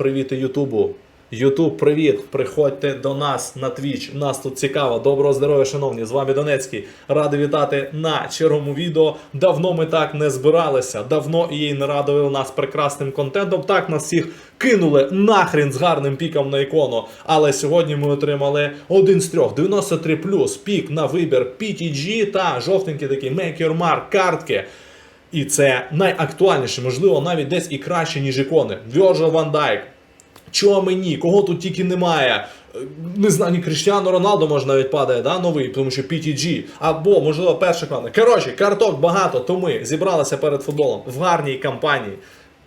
Привіт Ютубу. Ютуб, привіт! Приходьте до нас на Твіч. Нас тут цікаво. Доброго здоров'я, шановні! З вами Донецький. Радий вітати на черговому відео. Давно ми так не збиралися. Давно її не радували нас прекрасним контентом. Так нас всіх кинули нахрін з гарним піком на ікону. Але сьогодні ми отримали один з трьох 93 пік на вибір PTG та жовтенький такий Make Your Mark картки. І це найактуальніше, можливо, навіть десь і краще, ніж ікони. Virgil Van Dijk, Чого мені? Кого тут тільки немає? Е, Не знаю, ні Кріштіану Роналдо може навіть падає, да, новий, тому що PTG. Або, можливо, перший клан. Коротше, карток багато, то ми зібралися перед футболом в гарній кампанії.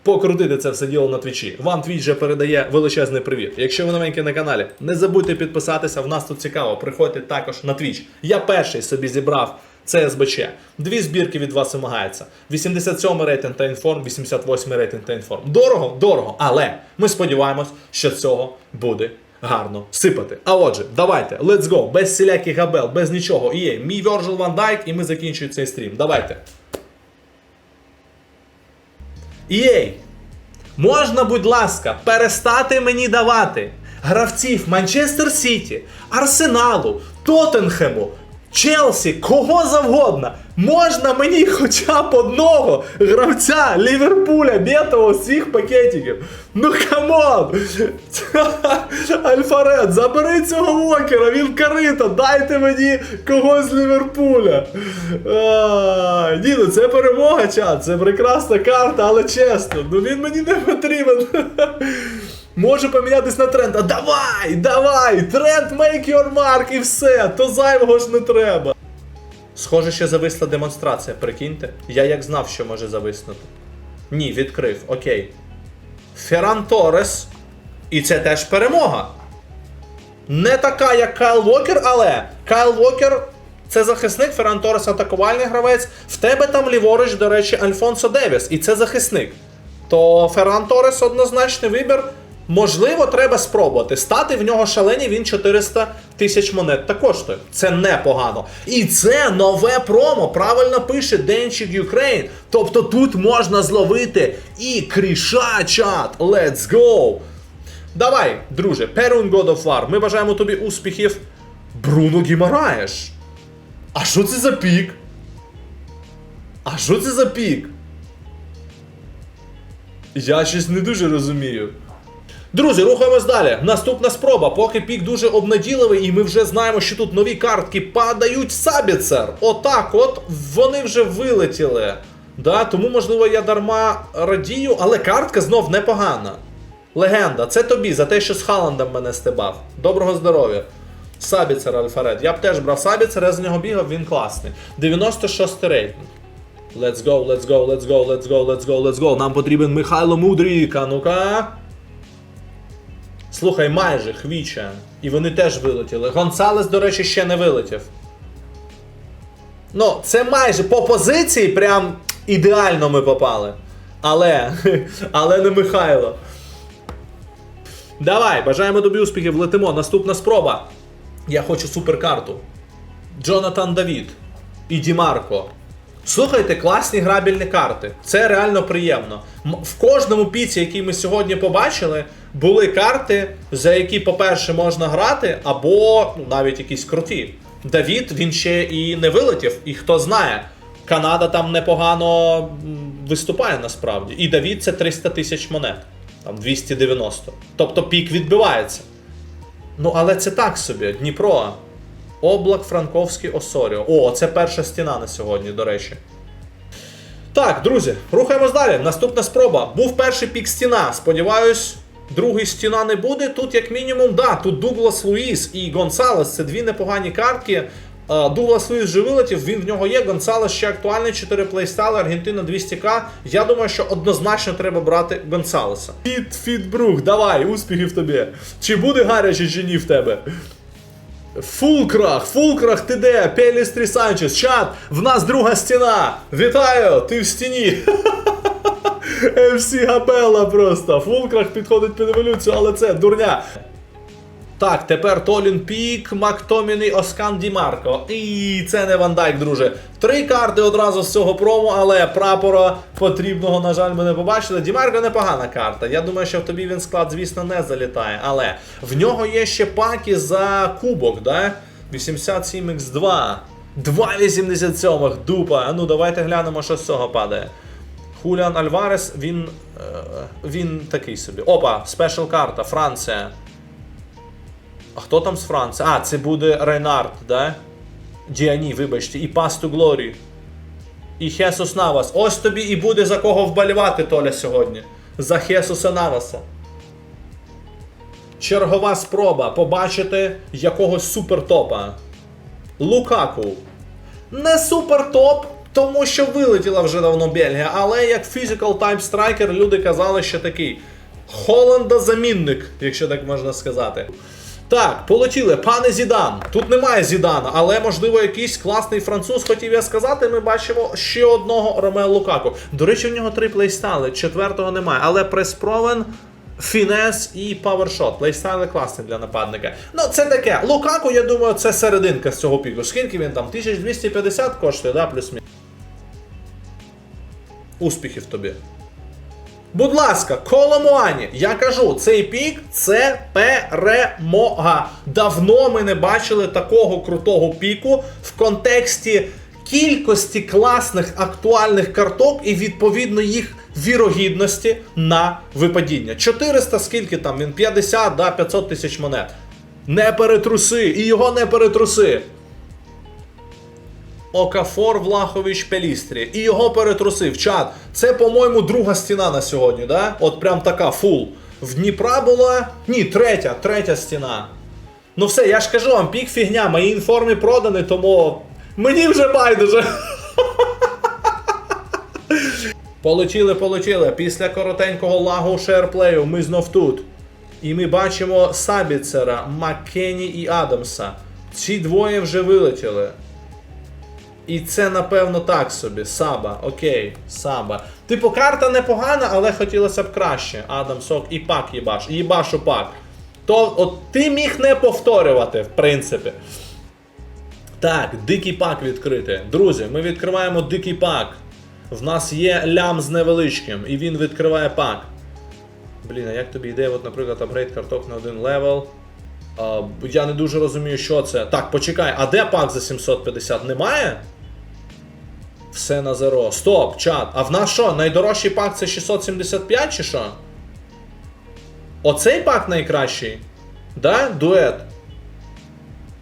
Покрутити це все діло на твічі. Вам твіч вже передає величезний привіт. Якщо ви новенькі на каналі, не забудьте підписатися. В нас тут цікаво. Приходьте також на твіч. Я перший собі зібрав СБЧ. Дві збірки від вас вимагається. 87 рейтинг та інформ, 88 рейтинг та інформ. Дорого, дорого, але ми сподіваємось, що цього буде гарно сипати. А отже, давайте, let's go, без всіляких габел, без нічого. І є мій Virgil Van Dijk, і ми закінчуємо цей стрім. Давайте. Єй! Можна, будь ласка, перестати мені давати гравців Манчестер Сіті, Арсеналу, Тоттенхему, Челсі, кого завгодно. Можна мені хоча б одного гравця Ліверпуля, бєтого з цих пакетиків. Ну камон! Альфаред, забери цього Вокера, він карита, дайте мені когось з Ліверпуля. А, ні, ну це перемога, чат, це прекрасна карта, але чесно, ну він мені не потрібен. Може помінятись на тренд. А давай, давай! Тренд make your mark і все, то зайвого ж не треба. Схоже, ще зависла демонстрація, прикиньте. Я як знав, що може зависнути. Ні, відкрив, окей. Ферран Торрес. І це теж перемога. Не така, як Кайл Вокер, але Кайл Вокер це захисник, Ферран Торрес атакувальний гравець. В тебе там ліворуч, до речі, Альфонсо Девіс, і це захисник. То Ферран Торрес однозначний вибір. Можливо, треба спробувати. Стати в нього шалені, він 400 тисяч монет та коштує. Це непогано. І це нове промо. Правильно пише Денчик Ukraine. Тобто тут можна зловити і кріша чат. Let's go! Давай, друже, Перун God of War. Ми бажаємо тобі успіхів. Бруно Гімараєш. А що це за пік? А що це за пік? Я щось не дуже розумію. Друзі, рухаємось далі. Наступна спроба. Поки пік дуже обнадійливий, і ми вже знаємо, що тут нові картки падають Сабіцер. Отак, от вони вже вилетіли. Да, тому, можливо, я дарма радію, але картка знов непогана. Легенда, це тобі за те, що з Халандом мене стебав. Доброго здоров'я. Сабіцер Альфаред. Я б теж брав Сабіцер, я з нього бігав, він класний. 96 рейтинг. Let's go, let's go, let's go, let's go, let's go, let's go. Нам потрібен Михайло Мудрік, а ну-ка. Слухай, майже Хвіча. І вони теж вилетіли. Гонсалес, до речі, ще не вилетів. Ну, це майже по позиції прям ідеально ми попали. Але. Але не Михайло. Давай, бажаємо тобі успіхів, летимо. Наступна спроба. Я хочу суперкарту. Джонатан Давід і Дімарко. Слухайте, класні грабільні карти. Це реально приємно. В кожному піці, який ми сьогодні побачили, були карти, за які, по-перше, можна грати, або ну, навіть якісь круті. Давід він ще і не вилетів, і хто знає. Канада там непогано виступає насправді. І Давід це 300 тисяч монет, там 290. Тобто пік відбивається. Ну, але це так собі, Дніпро. Облак Франковський Осоріо. О, це перша стіна на сьогодні, до речі. Так, друзі, рухаємось далі. Наступна спроба. Був перший пік стіна. Сподіваюсь, другий стіна не буде. Тут, як мінімум, да, тут Дуглас Луїс і Гонсалес це дві непогані картки. Дуглас Луїс вже вилетів, він в нього є. Гонсалес ще актуальний, 4 плейстайли, Аргентина 200к. Я думаю, що однозначно треба брати Гонсалеса. Фіт, Фітбрух, давай, успіхів тобі. Чи буде гаряче, чи ні в тебе? Фулкрах, Фулкрах, ти де? Пелістрі Санчес, чат, в нас друга стіна. Вітаю, ти в стіні. МС Габела просто. Фулкрах підходить під еволюцію, але це дурня. Так, тепер Толін Пік, Мактоміні, Оскан Дімарко. І це не Ван Дайк, друже. Три карти одразу з цього промо, але прапора потрібного, на жаль, ми не побачили. Дімарко непогана карта. Я думаю, що в тобі він склад, звісно, не залітає. Але в нього є ще паки за кубок, да? 87x2. 2,87 дупа. А ну давайте глянемо, що з цього падає. Хуліан Альварес, він. е, він такий собі. Опа, спешл карта, Франція. А хто там з Франції? А, це буде Рейнард, да? Діані, вибачте, і Пасту Глорі. І Хесус Навас. Ось тобі і буде за кого вболівати Толя сьогодні. За Хесуса Наваса. Чергова спроба побачити якогось супертопа. Лукаку. Не супертоп, тому що вилетіла вже давно Бельгія, але як physical type striker люди казали, що такий. Холланда замінник, якщо так можна сказати. Так, полетіли, пане Зідан. Тут немає Зідана, але можливо якийсь класний француз хотів я сказати. Ми бачимо ще одного Ромео Лукаку. До речі, в нього три плейстайли, четвертого немає, але преспровен. Фінес і павершот. Плейстайли класні для нападника. Ну, це таке. Лукаку, я думаю, це серединка з цього піку. Скільки він там? 1250 коштує, да, плюс-мінус? Успіхів тобі. Будь ласка, Коломуані, я кажу, цей пік це перемога. Давно ми не бачили такого крутого піку в контексті кількості класних актуальних карток і відповідно їх вірогідності на випадіння. 400, скільки там він? 50, да, 500 тисяч монет. Не перетруси, і його не перетруси. Окафор Влахович Пелістрі. І його перетрусив. Чат. Це, по-моєму, друга стіна на сьогодні, да? От прям така фул. В Дніпра була. Ні, третя, третя стіна. Ну все, я ж кажу вам, пік фігня, мої інформи продані, тому мені вже байдуже. Полетіли, полетіли. Після коротенького лагу шерплею ми знов тут. І ми бачимо Сабіцера, Маккені і Адамса. Ці двоє вже вилетіли. І це, напевно, так собі. Саба, окей, Саба. Типу, карта непогана, але хотілося б краще. Адам Сок і пак їбаш. Їбашу пак. То от ти міг не повторювати, в принципі. Так, дикий пак відкрити. Друзі, ми відкриваємо дикий пак. В нас є лям з невеличким, і він відкриває пак. Блін, а як тобі йде, от, наприклад, апгрейд карток на один левел? Я не дуже розумію, що це. Так, почекай, а де пак за 750? Немає? Все на зеро. Стоп, чат. А в нас що? Найдорожчий пак це 675 чи що? Оцей пак найкращий? Да? Дует.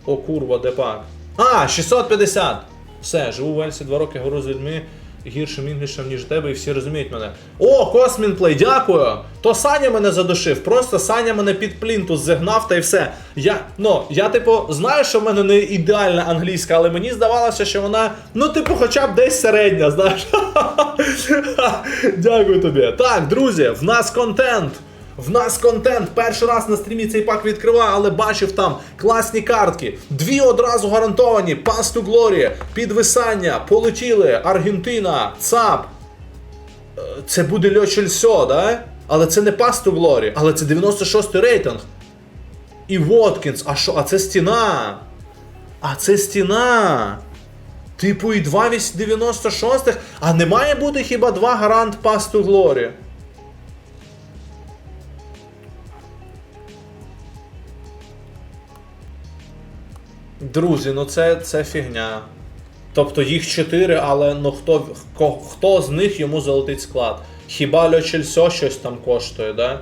О, курва, де пак? А, 650! Все, живу в Ельсі 2 роки, говорю з людьми гіршим інглішем, ніж тебе, і всі розуміють мене. О, Космінплей, дякую! То Саня мене задушив, просто Саня мене під плінтус зігнав та й все. Я, ну, я, типу, знаю, що в мене не ідеальна англійська, але мені здавалося, що вона, ну, типу, хоча б десь середня, знаєш. Дякую тобі. Так, друзі, в нас контент. В нас контент. Перший раз на стрімі цей пак відкриваю, але бачив там класні картки. Дві одразу гарантовані. Пасту Глорі, підвисання, полетіли, Аргентина, ЦАП. Е, Це буде Льо Чельсо, да? Але це не Пасту Глорі, але це 96-й рейтинг. І Воткінс. А що? А це стіна. А це стіна. Типу і 2,96. А не має бути хіба два гарант Пасту Глорі? Друзі, ну це, це фігня. Тобто їх чотири, але ну хто, хто, хто з них йому залетить склад? Хіба Льо Чельсо щось там коштує, да?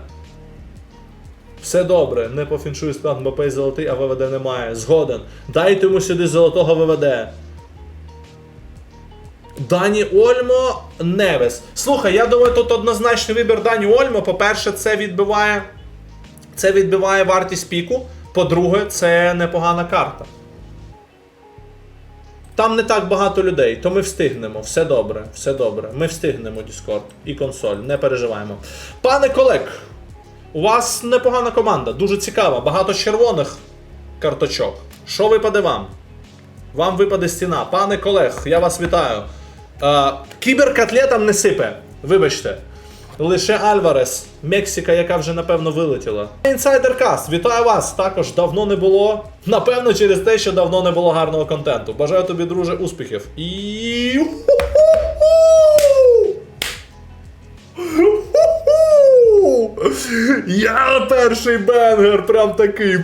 Все добре, не по фіншую склад МБП золотий, а ВВД немає. Згоден. Дайте йому сюди золотого ВВД. Дані Ольмо Невес. Слухай, я думаю, тут однозначний вибір Дані Ольмо. По-перше, це відбиває. Це відбиває вартість піку. По-друге, це непогана карта. Там не так багато людей, то ми встигнемо. Все добре, все добре. Ми встигнемо Discord і консоль, не переживаємо. Пане колег, у вас непогана команда, дуже цікава, багато червоних карточок. Що випаде вам? Вам випаде стіна. Пане колег, я вас вітаю. Е, кіберкатлетам не сипе. Вибачте. Лише Альварес, Мексика, яка вже напевно вилетіла. Інсайдер Каст, вітаю вас! Також давно не було. Напевно, через те, що давно не було гарного контенту. Бажаю тобі, друже, успіхів. І. Я перший бенгер, прям такий.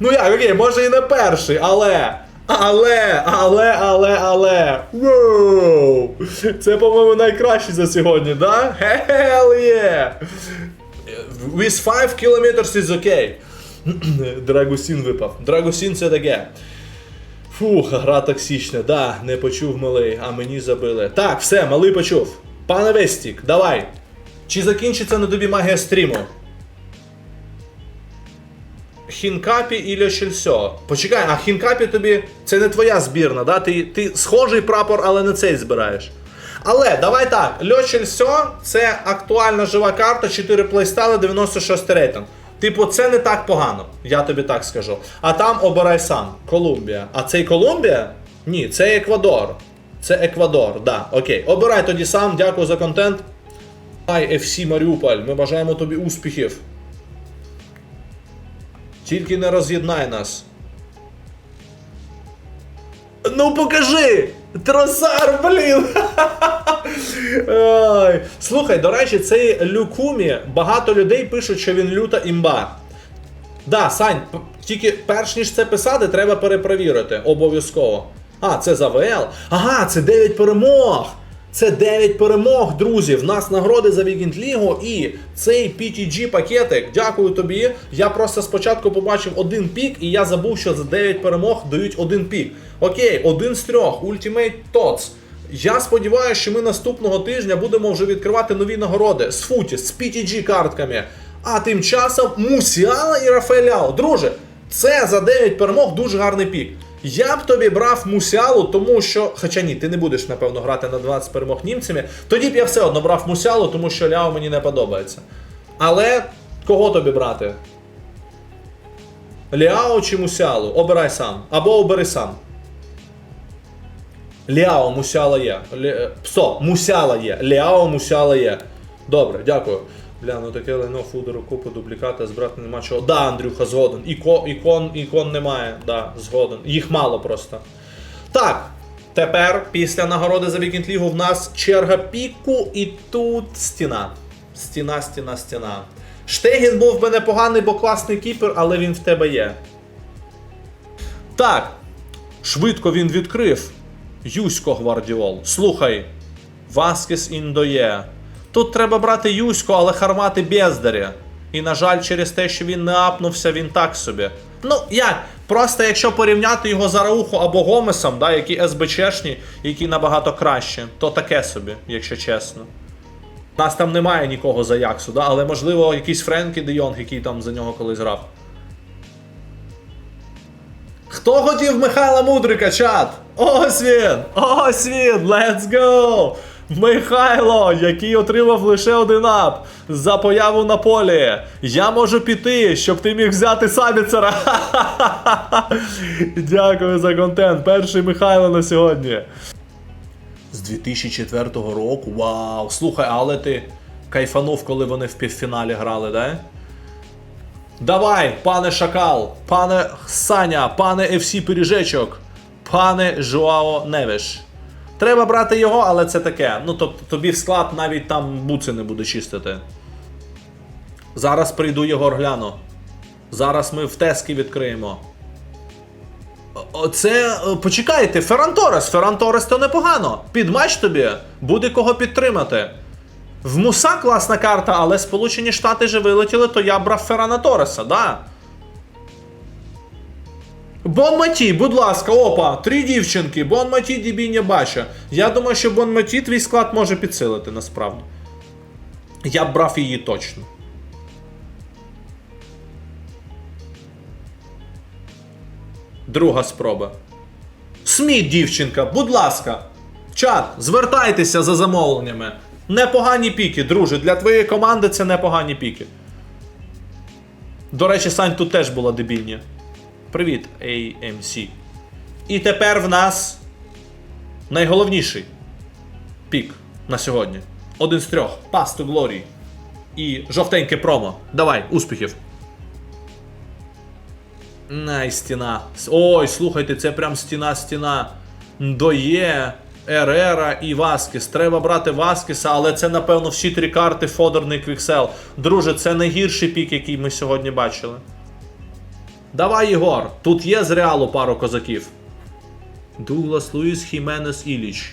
Ну як, окей, може і не перший, але. Але, але, але, але. Воу! Це, по-моєму, найкращий за сьогодні, да? Hell yeah! With 5 kilometers is okay. Драгусін випав. Драгусін це таке. Фух, гра токсична, да, не почув малий, а мені забили. Так, все, малий почув. Пане Вестік, давай. Чи закінчиться на тобі магія стріму? Хінкапі і Льошельсьо. Почекай, а Хінкапі тобі це не твоя збірна, да? Ти, ти схожий прапор, але не цей збираєш. Але давай так, Льошельсьо це актуальна жива карта, 4 плейстайли, 96 рейтинг. Типу, це не так погано, я тобі так скажу. А там обирай сам. Колумбія. А цей Колумбія? Ні, це Еквадор. Це Еквадор, да, окей. Обирай тоді сам, дякую за контент. Ай, FC Маріуполь, ми бажаємо тобі успіхів. Тільки не роз'єднай нас. Ну покажи! Тросар, блін! Слухай, до речі, цей Люкумі, багато людей пишуть, що він люта імба. Да, Сань, тільки перш ніж це писати, треба перепровірити. Обов'язково. А, це за ВЛ. Ага, це 9 перемог. Це 9 перемог, друзі. В нас нагороди за Вікінд Лігу і цей PTG пакетик. Дякую тобі. Я просто спочатку побачив один пік, і я забув, що за 9 перемог дають один пік. Окей, один з трьох. Ultimate TOTS. Я сподіваюся, що ми наступного тижня будемо вже відкривати нові нагороди з футі, з PTG картками. А тим часом Мусіала і Рафаеляо. Друже, це за 9 перемог дуже гарний пік. Я б тобі брав Мусіалу, тому що. Хоча ні, ти не будеш, напевно, грати на 20 перемог німцями. Тоді б я все одно брав Мусіалу, тому що Ляо мені не подобається. Але кого тобі брати? Ляо чи Мусіалу? Обирай сам. Або обери сам. Ляо Мусяла є. Лі... Стоп, Мусяла є. Ляо Мусяла є. Добре, дякую. Бля, ну таке лайно фудеру, купу, дубліката, збирати нема чого. Да, Андрюха, згоден. Іко, ікон, ікон немає. Да, згоден. Їх мало просто. Так. Тепер, після нагороди за Вікінд Лігу, в нас черга піку, і тут стіна. Стіна, стіна, стіна. Штегін був би непоганий, бо класний кіпер, але він в тебе є. Так. Швидко він відкрив. Юсько Гвардіол. Слухай. Васкес індоє. Тут треба брати Юсько, але хармати бездаря. І, на жаль, через те, що він не апнувся, він так собі. Ну, як? Просто якщо порівняти його з Араухо або Гомесом, да, які СБЧшні, які набагато краще, то таке собі, якщо чесно. У нас там немає нікого за Яксу, да? але можливо якийсь Френкі Де Йонг, який там за нього колись грав. Хто хотів Михайла Мудрика, чат? Ось він! Ось він! Let's go! Михайло, який отримав лише один ап за появу на полі. Я можу піти, щоб ти міг взяти Сабіцера. Дякую за контент. Перший Михайло на сьогодні. З 2004 року. Вау! Слухай, але ти кайфанув, коли вони в півфіналі грали, да? Давай, пане Шакал, пане Саня, пане FC Пиріжечок, пане Жуао Невиш. Треба брати його, але це таке. Ну, тобто тобі в склад навіть там буци не буде чистити. Зараз прийду Єгор гляну. Зараз ми в тески відкриємо. Оце. е, Почекайте, Ферран Торес. То непогано. Під матч тобі. Буде кого підтримати. В Муса класна карта, але Сполучені Штати же вилетіли, то я брав Феррана Тореса, да. Бон Маті, будь ласка, опа, три дівчинки. Бон Маті, Дібіння Бача. Я думаю, що Бон Маті твій склад може підсилити насправді. Я б брав її точно. Друга спроба. Сміт, дівчинка, будь ласка. Чат, звертайтеся за замовленнями. Непогані піки, друже. Для твоєї команди це непогані піки. До речі, Сань тут теж була дебільня. Привіт, AMC. І тепер в нас найголовніший пік на сьогодні. Один з трьох. Pass to Glory. І жовтеньке промо. Давай, успіхів. Най, стіна. Ой, слухайте, це прям стіна-стіна. Доє, Ерера і Васкіс. Треба брати Васкіса, але це, напевно, всі три карти Фодорний Квіксел. Друже, це найгірший пік, який ми сьогодні бачили. Давай, Єгор. Тут є з реалу пару козаків. Дуглас Луїс Хіменес Іліч.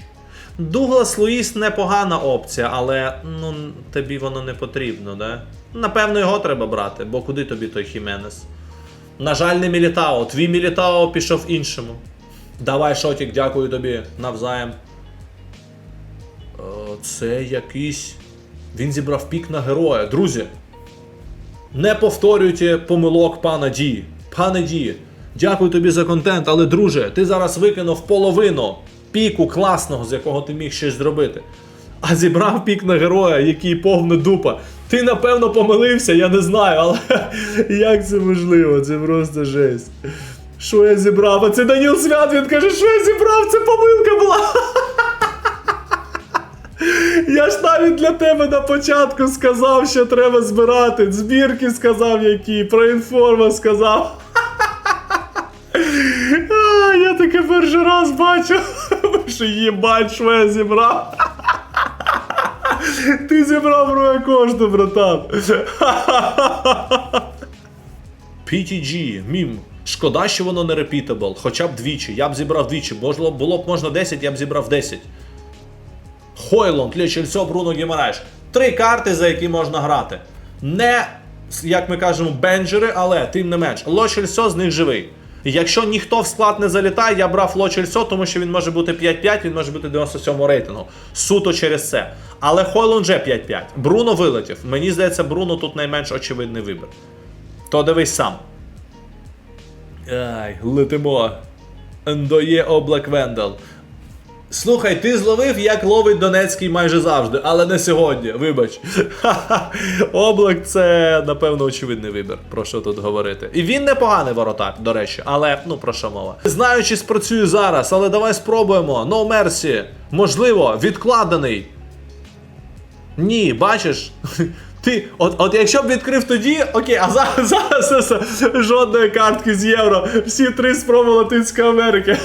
Дуглас Луїс непогана опція, але ну тобі воно не потрібно, да? Напевно, його треба брати, бо куди тобі той Хіменес? На жаль, не Мілітао. Твій Мілітао пішов іншому. Давай, Шотік, дякую тобі навзаєм. Е, Це якийсь. Він зібрав пік на героя. Друзі. Не повторюйте помилок пана Ді. Пане Ді, дякую тобі за контент, але друже, ти зараз викинув половину піку класного, з якого ти міг щось зробити. А зібрав пік на героя, який повна дупа. Ти напевно помилився, я не знаю, але як це можливо? Це просто жесть. Що я зібрав? А це Даніл Свят, він каже, що я зібрав, це помилка була. Я ж навіть для тебе на початку сказав, що треба збирати. Збірки сказав які, про інформа сказав. А, я таке перший раз бачу. Що їбать, що я зібрав. Ти зібрав моє кошти, братан. PTG, мім. Шкода, що воно не repeatable, хоча б двічі. Я б зібрав двічі. Можливо, було б можна 10, я б зібрав 10. Хойлонд, Лічельцо, Бруно Гімараєш. Три карти, за які можна грати. Не, як ми кажемо, бенджери, але тим не менш. Лочельцо з них живий. Якщо ніхто в склад не залітає, я брав Лочельцо, тому що він може бути 5-5, він може бути 97 рейтингу. Суто через це. Але Хойлон вже 5-5. Бруно вилетів. Мені здається, Бруно тут найменш очевидний вибір. То дивись сам. Ай, летимо. Ендоє Облак Вендел. Слухай, ти зловив, як ловить Донецький майже завжди, але не сьогодні, вибач. Облак це, напевно, очевидний вибір, про що тут говорити. І він непоганий воротар, до речі, але ну про що мова. Знаю, чи спрацює зараз, але давай спробуємо. No Mercy. Можливо, відкладений. Ні, бачиш? Ти, от, от якщо б відкрив тоді, окей, а зараз, зараз, зараз жодної картки з євро. Всі три спроби Латинської Америки.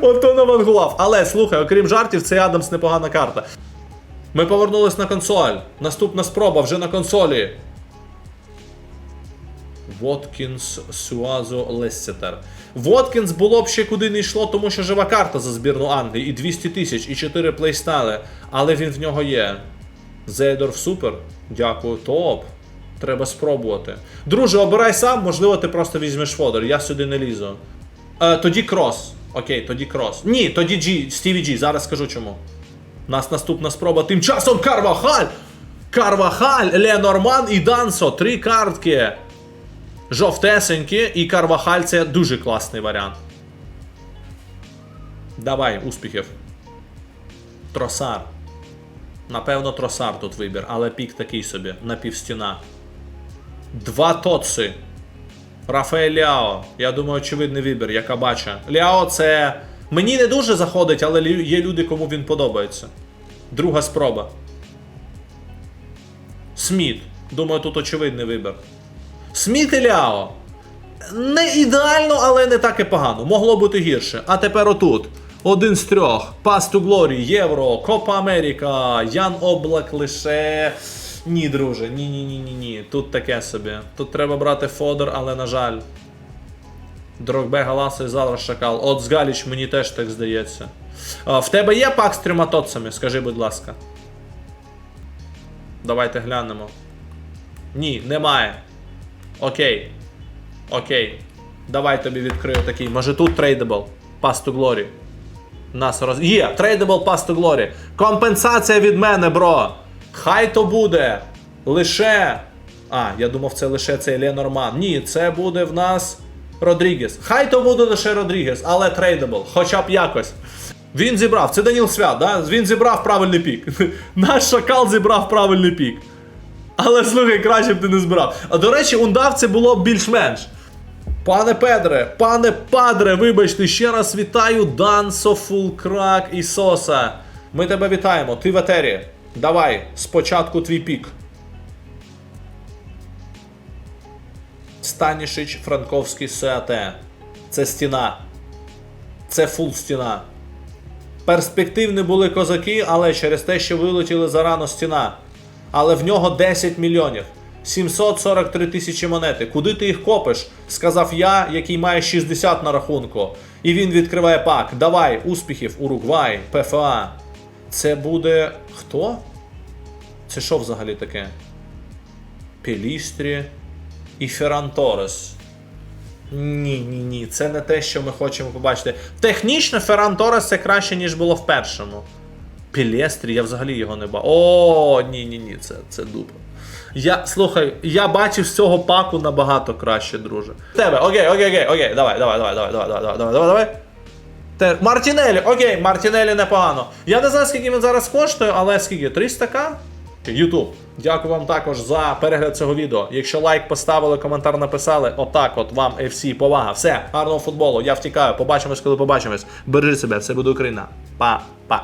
Ото навангував. Але слухай, окрім жартів, цей Адамс непогана карта. Ми повернулись на консоль. Наступна спроба вже на консолі. Воткінс, Суазо, Лессетер. Воткінс було б ще куди не йшло, тому що жива карта за збірну Англії. І 200 тисяч, і 4 плейстайли. Але він в нього є. Зейдорф супер. Дякую, топ. Треба спробувати. Друже, обирай сам, можливо, ти просто візьмеш фодер. Я сюди не лізу. Е, тоді крос. Окей, тоді крос. Ні, тоді G, Стіві G, зараз скажу чому. У нас наступна спроба. Тим часом Карвахаль! Карвахаль, Ленорман і Дансо. Три картки. Жовтесенькі, і Карвахаль це дуже класний варіант. Давай, успіхів. Тросар. Напевно, тросар тут вибір, але пік такий собі, напівстіна. Два тоци. Рафаель Ляо. Я думаю, очевидний вибір, яка бача. Ляо це. Мені не дуже заходить, але є люди, кому він подобається. Друга спроба. Сміт. Думаю, тут очевидний вибір. Сміт і Ляо. Не ідеально, але не так і погано. Могло бути гірше. А тепер отут. Один з трьох. To Glory, Євро, Копа Америка, Ян Облак лише. Ні, друже, ні, ні, ні, ні, ні. Тут таке собі. Тут треба брати Фодор, але на жаль. Дрогбе Галасо і зараз Шакал. От з Галіч мені теж так здається. А, в тебе є пак з трьома тоцами? Скажи, будь ласка. Давайте глянемо. Ні, немає. Окей. Окей. Давай тобі відкрию такий. Може тут трейдабл. Pass to Glory. Нас роз... Є, трейдабл Pass to Glory. Компенсація від мене, бро. Хай то буде. Лише. А, я думав, це лише цей Ленорман. Ні, це буде в нас Родрігес. Хай то буде лише Родрігес, але трейдабл. Хоча б якось. Він зібрав, це Даніл Свят, да? він зібрав правильний пік. Наш шакал зібрав правильний пік. Але слухай, краще б ти не збирав. А до речі, ундав це було більш-менш. Пане Педре, пане Падре, вибачте, ще раз вітаю Дансо, Фулкрак і Соса. Ми тебе вітаємо. Ти в етері. Давай, спочатку твій пік. Станішич Франковський САТ. Це стіна. Це фул стіна. Перспективні були козаки, але через те, що вилетіли зарано стіна. Але в нього 10 мільйонів. 743 тисячі монети. Куди ти їх копиш? Сказав я, який має 60 на рахунку. І він відкриває пак. Давай, успіхів, Уругвай, ПФА. Це буде. Хто? Це що взагалі таке? Пелістрі і Ферран Торес. Ні, ні, ні, це не те, що ми хочемо побачити. Технічно Ферран Торес це краще, ніж було в першому. Пілестрі, я взагалі його не бачив. О, ні, ні, ні, це, це дупа. Я, слухай, я бачив з цього паку набагато краще, друже. Тебе, окей, окей, окей, окей, давай, давай, давай, давай, давай, давай, давай, давай, давай. Те, Мартінелі, окей, Мартінелі непогано. Я не знаю, скільки він зараз коштує, але скільки? 300к? Ютуб. Дякую вам також за перегляд цього відео. Якщо лайк поставили, коментар написали, отак от вам FC, повага. Все, гарного футболу. Я втікаю. Побачимось, коли побачимось. Бережи себе, все буде Україна. Па-па.